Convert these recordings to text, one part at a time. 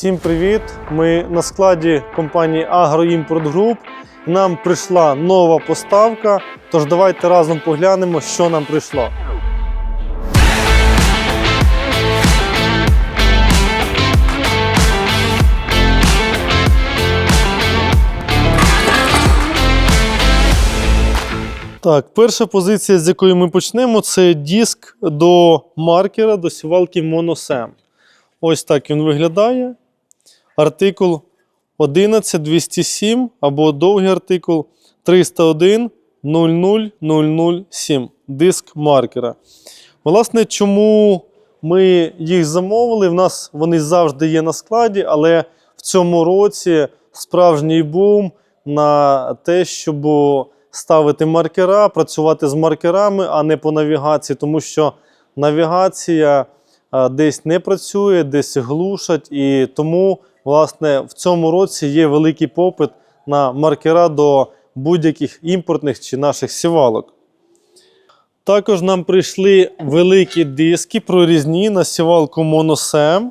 Всім привіт! Ми на складі компанії Агроімпорт Груп. Нам прийшла нова поставка. Тож давайте разом поглянемо, що нам прийшло. Так, перша позиція, з якої ми почнемо, це диск до маркера, до сівалки Monosem. Ось так він виглядає. Артикул 11207 або довгий артикул 301 00007. Диск маркера. Власне, чому ми їх замовили? В нас вони завжди є на складі, але в цьому році справжній бум на те, щоб ставити маркера, працювати з маркерами, а не по навігації, тому що навігація десь не працює, десь глушать, і тому, власне, в цьому році є великий попит на маркера до будь-яких імпортних чи наших сівалок. Також нам прийшли великі диски прорізні на сівалку Monosem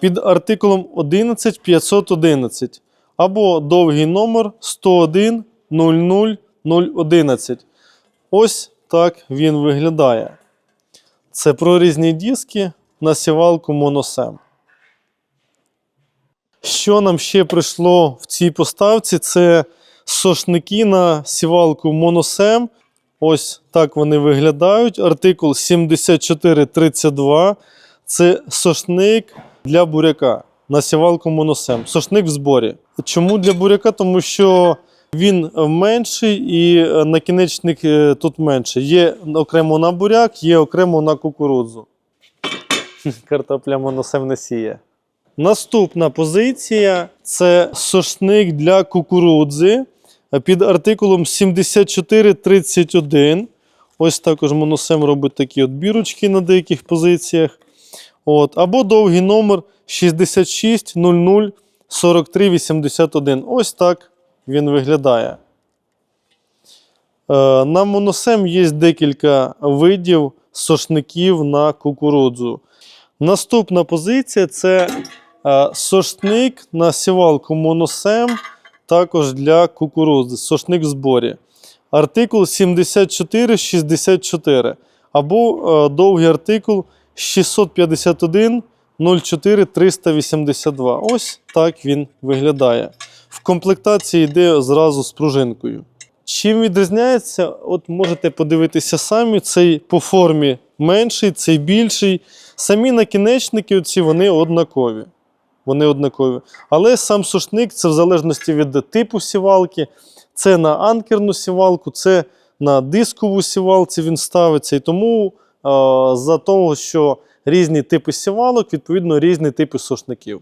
під артикулом 11511 або довгий номер 101 00011. Ось так він виглядає. Це прорізні диски на сівалку Monosem. Що нам ще прийшло в цій поставці? Це сошники на сівалку Monosem. Ось так вони виглядають. Артикул 7432. Це сошник для буряка на сівалку Monosem. Сошник в зборі. Чому для буряка? Тому що він менший і накінечник е, тут менший. Є окремо на буряк, є окремо на кукурудзу. Картопля Monosem не сіє. Наступна позиція це сошник для кукурудзи під артикулом 7431. Ось також Monosem робить такі от бірочки на деяких позиціях. От. Або довгий номер 66004381. Ось так він виглядає. Е, На Monosem є декілька видів сошників на кукурудзу. Наступна позиція це сошник на сівалку Monosem, також для кукурудзи. Сошник в зборі. Артикул 7464 або е, довгий артикул 651 04 382. Ось так він виглядає. В комплектації йде зразу з пружинкою. Чим відрізняється, от можете подивитися самі, цей по формі менший, цей більший. Самі накінечники оці, вони однакові. Вони однакові. Але сам сушник це в залежності від типу сівалки. Це на анкерну сівалку, це на дискову сівалці він ставиться. І тому е, за того, що різні типи сівалок, відповідно, різні типи сушників.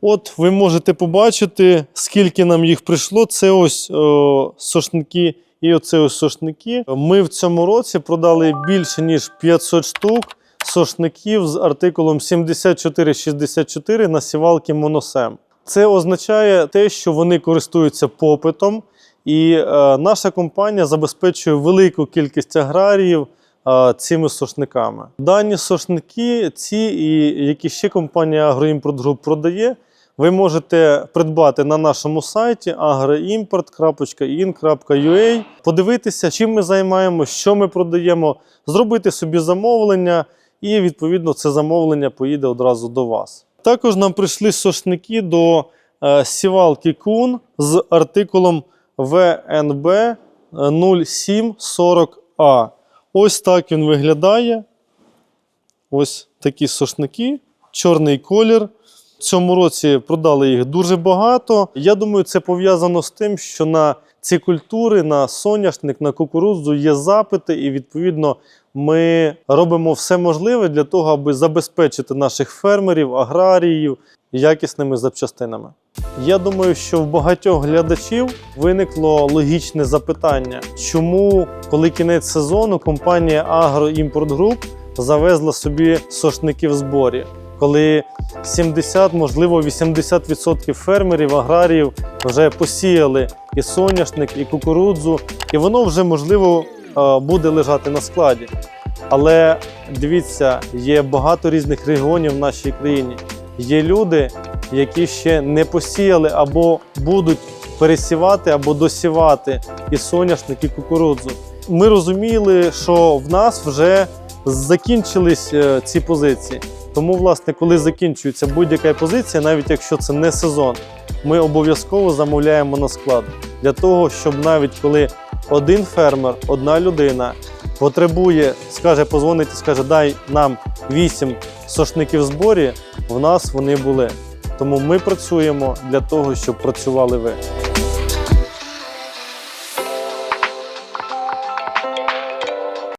От ви можете побачити, скільки нам їх прийшло. Це ось о, сошники і оце ось сошники. Ми в цьому році продали більше ніж 500 штук сошників з артикулом 7464 на сівалки Monosem. Це означає те, що вони користуються попитом, і е, наша компанія забезпечує велику кількість аграріїв е, цими сошниками. Дані сошники, ці і які ще компанія Агроімпорт Груп продає, ви можете придбати на нашому сайті agroimport.in.ua, подивитися, чим ми займаємося, що ми продаємо, зробити собі замовлення, і відповідно це замовлення поїде одразу до вас. Також нам прийшли сошники до е, сівалки Кун з артикулом ВНБ 0740А. Ось так він виглядає. Ось такі сошники, чорний колір. В цьому році продали їх дуже багато. Я думаю, це пов'язано з тим, що на ці культури, на соняшник, на кукурудзу є запити, і відповідно ми робимо все можливе для того, аби забезпечити наших фермерів, аграріїв якісними запчастинами. Я думаю, що в багатьох глядачів виникло логічне запитання, чому, коли кінець сезону, компанія Агроімпорт Груп завезла собі сошники в зборі коли 70, можливо, 80% фермерів, аграріїв вже посіяли і соняшник, і кукурудзу, і воно вже можливо буде лежати на складі. Але дивіться, є багато різних регіонів в нашій країні. є люди, які ще не посіяли або будуть пересівати або досівати і соняшник, і кукурудзу. Ми розуміли, що в нас вже закінчились е, ці позиції. Тому, власне, коли закінчується будь-яка позиція, навіть якщо це не сезон, ми обов'язково замовляємо на склад для того, щоб навіть коли один фермер, одна людина потребує, скаже, позвонить і скаже, дай нам 8 сошників в зборі, в нас вони були. Тому ми працюємо для того, щоб працювали ви.